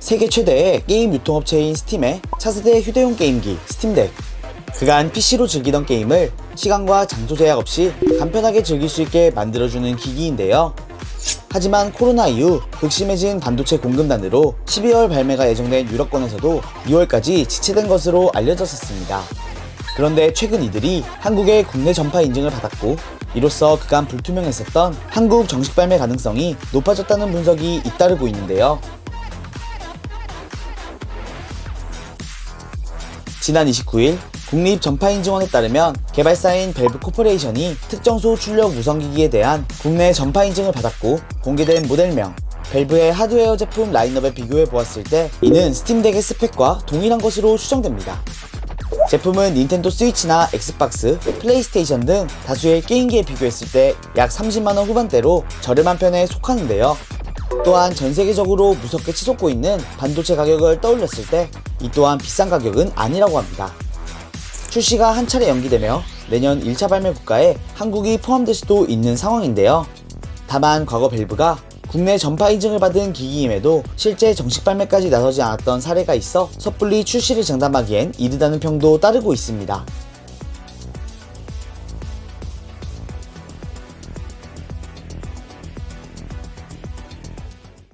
세계 최대의 게임 유통업체인 스팀의 차세대 휴대용 게임기 스팀덱. 그간 PC로 즐기던 게임을 시간과 장소 제약 없이 간편하게 즐길 수 있게 만들어주는 기기인데요. 하지만 코로나 이후 극심해진 반도체 공급난으로 12월 발매가 예정된 유럽권에서도 2월까지 지체된 것으로 알려졌었습니다. 그런데 최근 이들이 한국의 국내 전파 인증을 받았고 이로써 그간 불투명했었던 한국 정식 발매 가능성이 높아졌다는 분석이 잇따르고 있는데요. 지난 29일 국립전파인증원에 따르면 개발사인 벨브 코퍼레이션이 특정 소 출력 무선기기에 대한 국내 전파 인증을 받았고 공개된 모델명 벨브의 하드웨어 제품 라인업에 비교해 보았을 때 이는 스팀덱의 스펙과 동일한 것으로 추정됩니다. 제품은 닌텐도 스위치나 엑스박스, 플레이스테이션 등 다수의 게임기에 비교했을 때 약 30만원 후반대로 저렴한 편에 속하는데요. 또한 전 세계적으로 무섭게 치솟고 있는 반도체 가격을 떠올렸을 때 이 또한 비싼 가격은 아니라고 합니다. 출시가 한 차례 연기되며 내년 1차 발매 국가에 한국이 포함될 수도 있는 상황인데요. 다만 과거 벨브가 국내 전파 인증을 받은 기기임에도 실제 정식 발매까지 나서지 않았던 사례가 있어 섣불리 출시를 장담하기엔 이르다는 평도 따르고 있습니다.